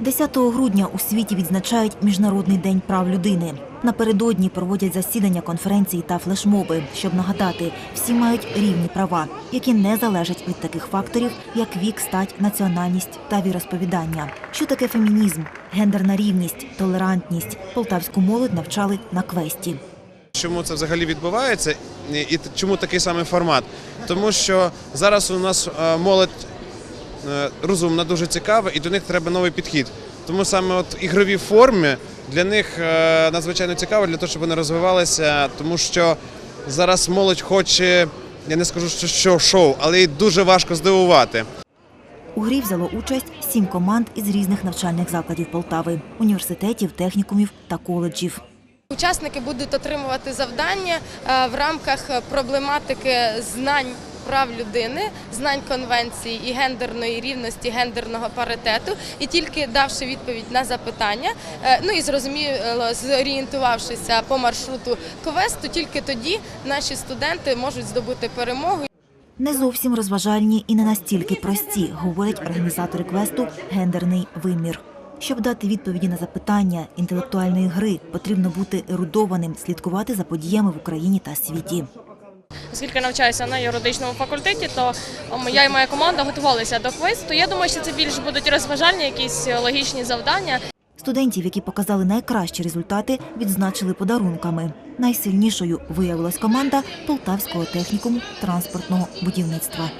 10 грудня у світі відзначають Міжнародний день прав людини. Напередодні проводять засідання конференції та флешмоби, щоб нагадати, всі мають рівні права, які не залежать від таких факторів, як вік, стать, національність та віросповідання. Що таке фемінізм, гендерна рівність, толерантність? Полтавську молодь навчали на квесті. Чому це взагалі відбувається і чому такий самий формат? Тому що зараз у нас е, молодь розумна, дуже цікава, і до них треба новий підхід. Тому саме от ігрові форми для них е, надзвичайно цікаво, для того, щоб вони розвивалися, тому що зараз молодь хоче, я не скажу, що, що шоу, але й дуже важко здивувати. У грі взяло участь сім команд із різних навчальних закладів Полтави, університетів, технікумів та коледжів. Учасники будуть отримувати завдання е, в рамках проблематики знань прав людини, знань конвенції і гендерної рівності, гендерного паритету, і тільки давши відповідь на запитання, е, ну і зрозуміло, зорієнтувавшися по маршруту квесту, тільки тоді наші студенти можуть здобути перемогу. Не зовсім розважальні і не настільки прості, говорять організатори квесту Гендерний вимір. Щоб дати відповіді на запитання інтелектуальної гри, потрібно бути ерудованим, слідкувати за подіями в Україні та світі. Оскільки навчаюся на юридичному факультеті, то я і моя команда готувалися до квесту. Я думаю, що це більше будуть розважальні, якісь логічні завдання. Студентів, які показали найкращі результати, відзначили подарунками. Найсильнішою виявилась команда Полтавського технікуму транспортного будівництва.